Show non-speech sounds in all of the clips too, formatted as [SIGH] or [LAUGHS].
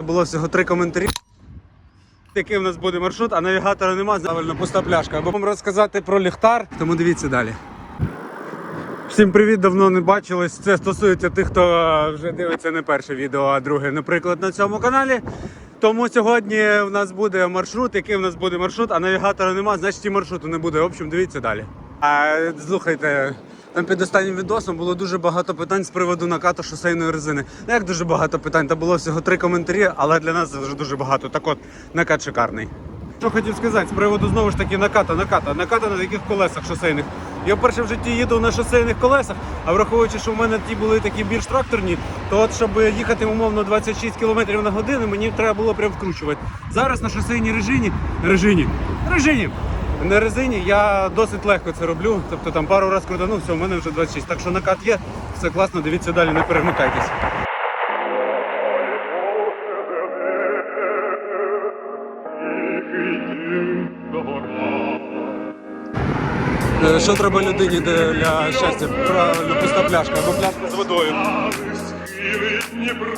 Було всього три коментарі. Який в нас буде маршрут, а навігатора нема, завально пуста пляшка. Або вам розказати про ліхтар, тому дивіться далі. Всім привіт, давно не бачились. Це стосується тих, хто е, вже дивиться не перше відео, а друге, наприклад, на цьому каналі. Тому сьогодні в нас буде маршрут. Який в нас буде маршрут, а навігатора нема, значить і маршруту не буде. В общем, дивіться далі. А слухайте, там під останнім відосом було дуже багато питань з приводу накату шосейної резини. Ну як дуже багато питань, там було всього три коментарі, але для нас це вже дуже багато. Так от, накат шикарний. Що хотів сказати з приводу знову ж таки наката, наката, наката на яких колесах шосейних. Я вперше в житті їду на шосейних колесах, а враховуючи, що в мене ті були такі більш тракторні, то от щоб їхати умовно 26 км на годину, мені треба було прям вкручувати. Зараз на шосейній режині, режині, режині. На резині я досить легко це роблю. Тобто там пару разів крутанув, все, у мене вже 26. Так що накат є, все класно, дивіться далі, не перемикайтесь. Е, Що треба людині для щастя? Правильно, пуста пляшка або пляшка з водою. Дніпра,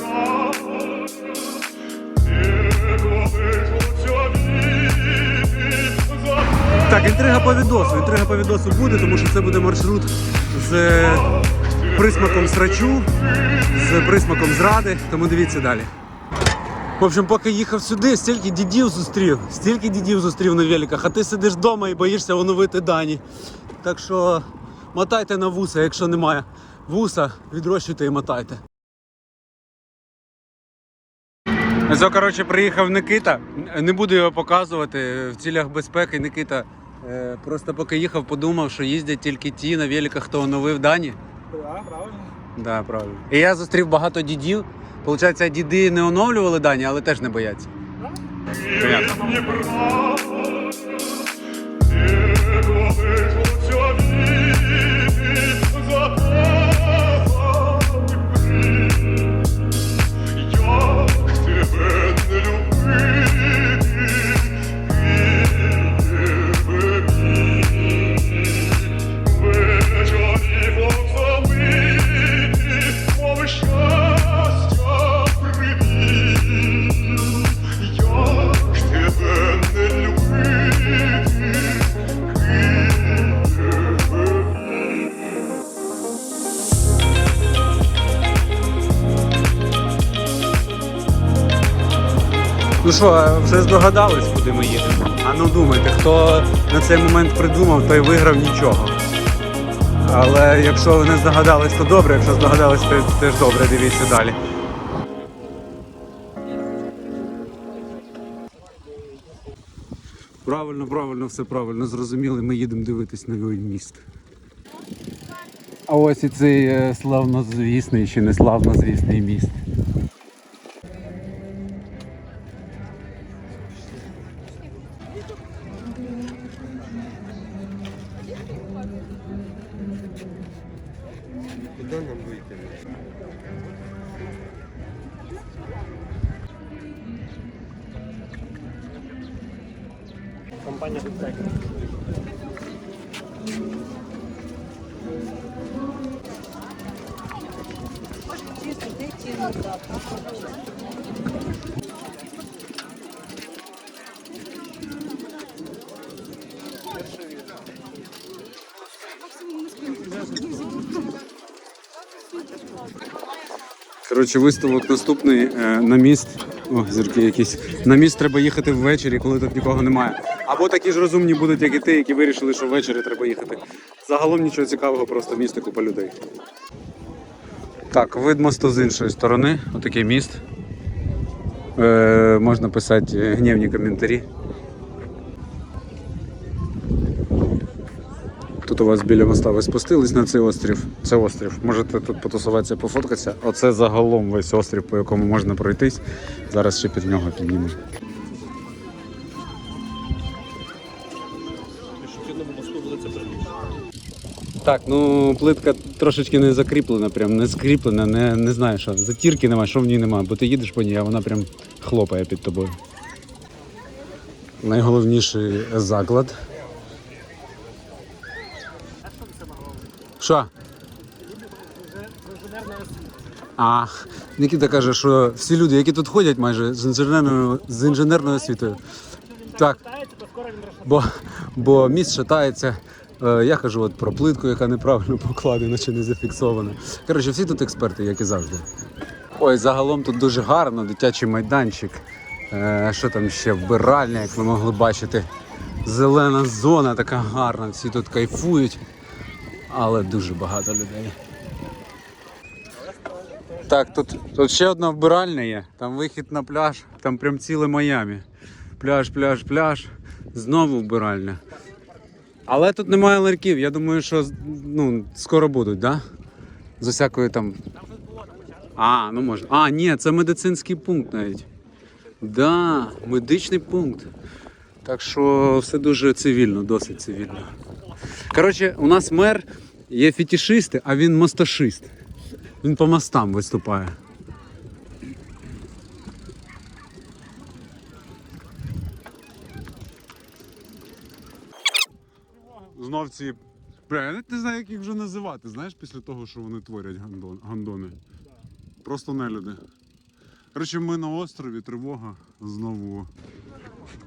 Так, інтрига по відосу. Інтрига по відосу буде, тому що це буде маршрут з присмаком срачу, з присмаком зради. Тому дивіться далі. В общем, поки їхав сюди, стільки дідів зустрів, стільки дідів зустрів на великах, а ти сидиш вдома і боїшся оновити дані. Так що мотайте на вуса, якщо немає вуса, відрощуйте і мотайте. Ось, коротше, приїхав Никита. Не буду його показувати в цілях безпеки. Никита е, просто поки їхав, подумав, що їздять тільки ті на великах, хто оновив дані. Так, правильно. Да, правильно. І я зустрів багато дідів. Получається, діди не оновлювали дані, але теж не бояться. Понятно. Ну що, вже здогадались, куди ми їдемо? А ну думайте, хто на цей момент придумав, той виграв нічого. Але якщо ви не здогадались, то добре, якщо здогадались, то теж добре, дивіться далі. Правильно, правильно, все правильно, зрозуміли, ми їдемо дивитись на новий міст. А ось і цей е, славнозвісний чи не славнозвісний міст. Компанія Відтек. Коротше, виставок наступний е, на міст. О, зірки якісь. На міст треба їхати ввечері, коли тут нікого немає. Або такі ж розумні будуть, як і ти, які вирішили, що ввечері треба їхати. Загалом нічого цікавого, просто місто купа людей. Так, вид мосту з іншої сторони. Отакий міст. Е, можна писати гнівні коментарі. Тут у вас біля моста ви спустились на цей острів. Це острів. Можете тут потусуватися, пофоткатися. Оце загалом весь острів, по якому можна пройтись. Зараз ще під нього піднімемо. Так, ну плитка трошечки не закріплена, прям не скріплена, не, не знаю що. Затірки немає, що в ній немає, бо ти їдеш по ній, а вона прям хлопає під тобою. Найголовніший заклад. Що? А, Нікіта каже, що всі люди, які тут ходять майже з інженерною, з інженерною освітою. Так, бо, бо міст шатається. Е, Я кажу от про плитку, яка неправильно покладена чи не зафіксована. Коротше, всі тут експерти, як і завжди. Ой, загалом тут дуже гарно, дитячий майданчик. Е, що там ще вбиральня, як ви могли бачити. Зелена зона така гарна, всі тут кайфують, але дуже багато людей. Так, тут, тут ще одна вбиральня є. Там вихід на пляж, там прям ціле Майамі. Пляж, пляж, пляж. Знову вбиральня. Але тут немає ларьків. Я думаю, що ну, скоро будуть? Да? З усякою там. А, ну може. А, ні, це медицинський пункт навіть. Да, медичний пункт. Так що все дуже цивільно, досить цивільно. Коротше, у нас мер є фетішисти, а він мосташист. Він по мостам виступає. Знов ці. Бля, я навіть не знаю, як їх вже називати, знаєш, після того, що вони творять гандон, гандони. Просто нелюди. Коротше, ми на острові, тривога знову.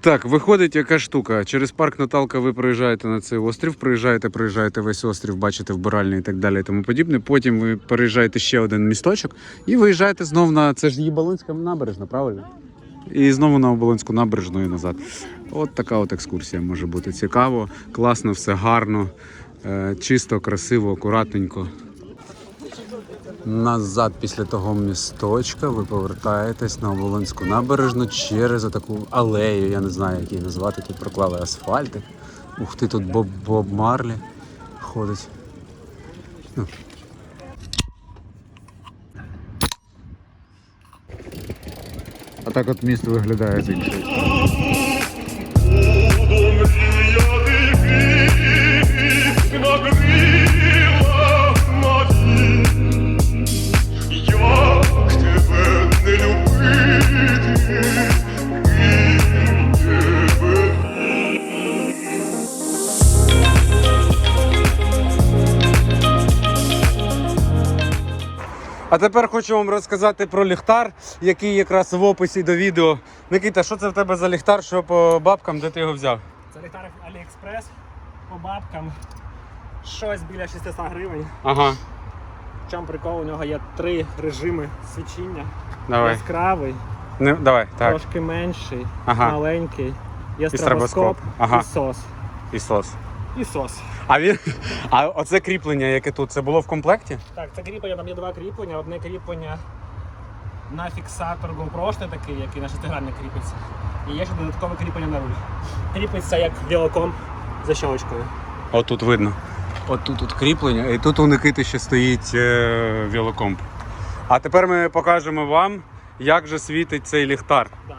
Так, виходить яка штука. Через парк Наталка ви приїжджаєте на цей острів, приїжджаєте, приїжджаєте весь острів, бачите вбиральні і так далі і тому подібне. Потім ви переїжджаєте ще один місточок і виїжджаєте знов на це ж Їбалинська набережна, правильно? І знову на Оболонську набережну і назад. От така от екскурсія може бути цікаво, класно, все гарно, е, чисто, красиво, акуратненько. Назад після того місточка ви повертаєтесь на Оболонську набережну через таку алею, я не знаю, як її назвати. Тут проклали асфальти. Ух ти, тут Боб, Марлі ходить. Ну. А так от місто виглядає з іншої. А тепер хочу вам розказати про ліхтар, який якраз в описі до відео. Никита, що це в тебе за ліхтар, що по бабкам, де ти його взяв? Це ліхтар Аліекспрес по бабкам. Щось біля 600 гривень. Ага, В чому прикол, у нього є три режими свічіння. давай. Яскравий, Не, давай, так. трошки менший, Ага. маленький. Є стробоскоп. стробоскоп Ага. і сос. І сос. І сос. А він. А оце кріплення, яке тут, це було в комплекті? Так, це кріплення, там є два кріплення. Одне кріплення на фіксатор GoPro такий, який на шестигранник кріпиться. І є ще додаткове кріплення на руль. Кріпиться як велоком за щелочкою. Отут видно. Отут тут кріплення, і тут у Никити ще стоїть е, велокомп. А тепер ми покажемо вам, як же світить цей ліхтар. Да.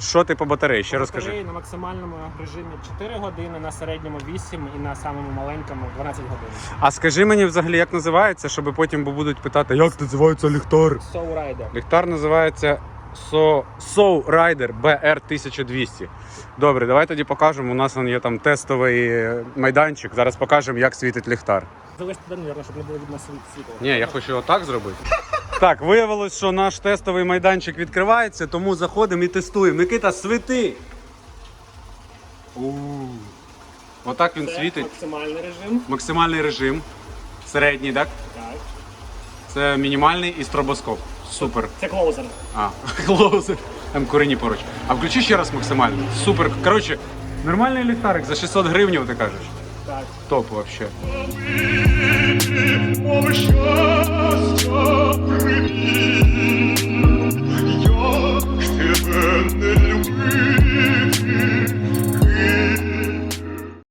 Що ти по батареї? Ще розкажи. Батареї На максимальному режимі 4 години, на середньому 8 і на самому маленькому 12 годин. А скажи мені взагалі, як називається, щоб потім будуть питати, як називається ліхтар? Soul Rider. Ліхтар називається So, so Rider BR1200. Добре, давай тоді покажемо. У нас є там тестовий майданчик. Зараз покажемо, як світить ліхтар. Залиш туди, мабуть, щоб не було видно світ- світло. Ні, я хочу отак зробити. Так, виявилось, що наш тестовий майданчик відкривається, тому заходимо і тестуємо. Микита, світи! Отак він Це світить. максимальний режим. Максимальний режим. Середній, так? Так. Це мінімальний і стробоскоп. Супер. Це клоузер. А, [LAUGHS] клоузер. Там курені поруч. А включи ще раз максимально. Супер. Коротше, нормальний ліхтарик за 600 гривень, ти кажеш. Так. Топ вообще. Я тебе не